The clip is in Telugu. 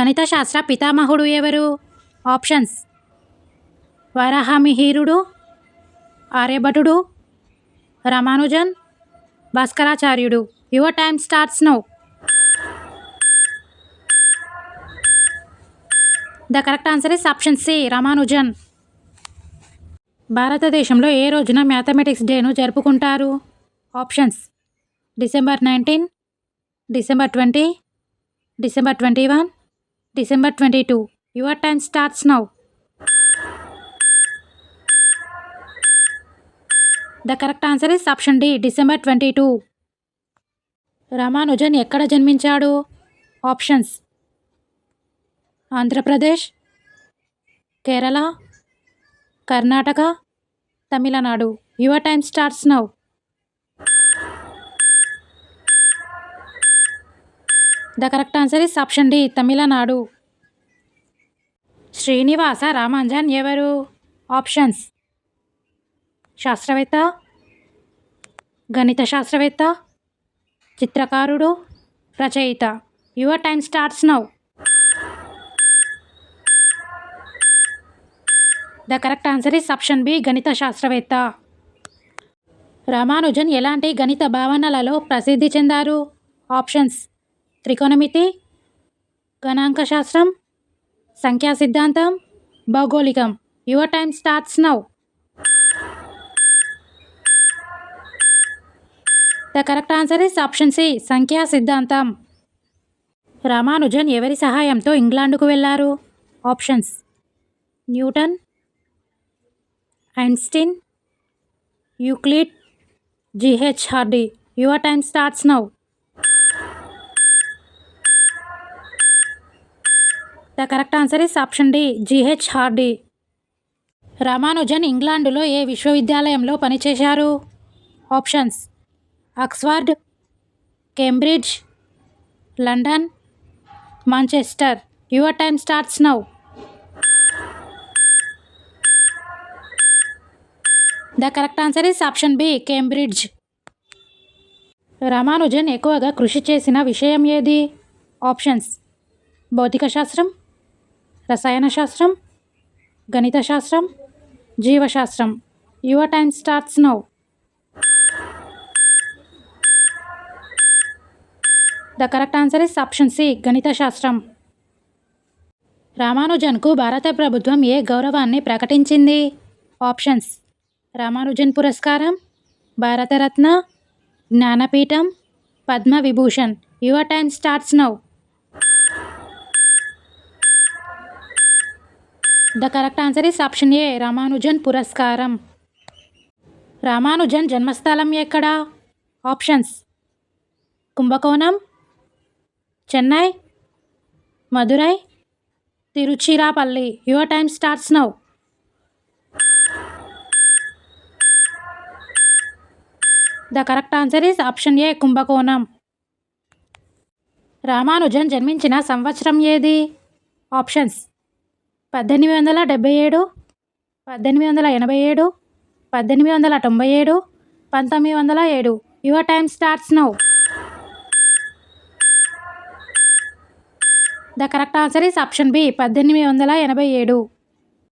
గణిత శాస్త్ర పితామహుడు ఎవరు? ఆప్షన్స్. వరాహమిహీరుడు ఆర్యభటుడు Ramanujan భాస్కరాచార్యుడు. Your time starts now. The correct answer is option C Ramanujan. భారతదేశంలో ఏ రోజున మ్యాథమెటిక్స్ డేను జరుపుకుంటారు? Options. December nineteen December twenty December twenty one December twenty two your time starts now the correct answer is option D December twenty two Ramanujan ఎక్కడ జన్మించాడు? Options Andhra Pradesh Kerala Karnataka Tamil Nadu. Your time starts now the correct answer is option D Tamil Nadu. Srinivasa Ramanujan ఎవరు? ఆప్షన్స్. శాస్త్రవేత్త గణిత శాస్త్రవేత్త చిత్రకారుడు రచయిత. Your time starts now. The correct answer is option B గణిత శాస్త్రవేత్త రామానుజన్ ఎలాంటి గణిత భావనలలో ప్రసిద్ధి చెందారు? ఆప్షన్స్. త్రికోణమితి గణాంక శాస్త్రం సంఖ్యా సిద్ధాంతం భౌగోళికం. Your time starts now. The correct answer is option C సంఖ్యా సిద్ధాంతం రామానుజన్ ఎవరి సహాయంతో ఇంగ్లాండ్కు వెళ్ళారు options. Newton Einstein Euclid G H Hardy your time starts now. The correct answer is option D G H Hardy Ramanujan ఇంగ్లాండులో ఏ విశ్వవిద్యాలయంలో పనిచేశారు? Options Oxford Cambridge London Manchester your time starts now the correct answer is option B Cambridge Ramanujan ఎక్కువగా కృషి చేసిన విషయం ఏది? ఆప్షన్స్ భౌతిక శాస్త్రం రసాయన శాస్త్రం గణిత శాస్త్రం జీవశాస్త్రం. Your time starts now. The correct answer is option C గణిత శాస్త్రం రామానుజన్కు భారత ప్రభుత్వం ఏ గౌరవాన్ని ప్రకటించింది? ఆప్షన్స్. రామానుజన్ పురస్కారం Bharat Ratna Jnanpith Padma Vibhushan. Your time starts now. The correct answer is option A Ramanujan పురస్కారం రామానుజన్ జన్మస్థలం ఎక్కడ options Kumbakonam Chennai Madurai Tiruchirappalli your time starts now the correct answer is option A Kumbakonam Ramanujan జన్మించిన సంవత్సరం ఏది? ఆప్షన్స్ పద్దెనిమిది వందల డెబ్భై ఏడు పద్దెనిమిది వందల ఎనభై ఏడు పద్దెనిమిది వందల తొంభై ఏడు పంతొమ్మిది వందల ఏడు. Your time starts now the correct answer is option B పద్దెనిమిది వందల ఎనభై ఏడు.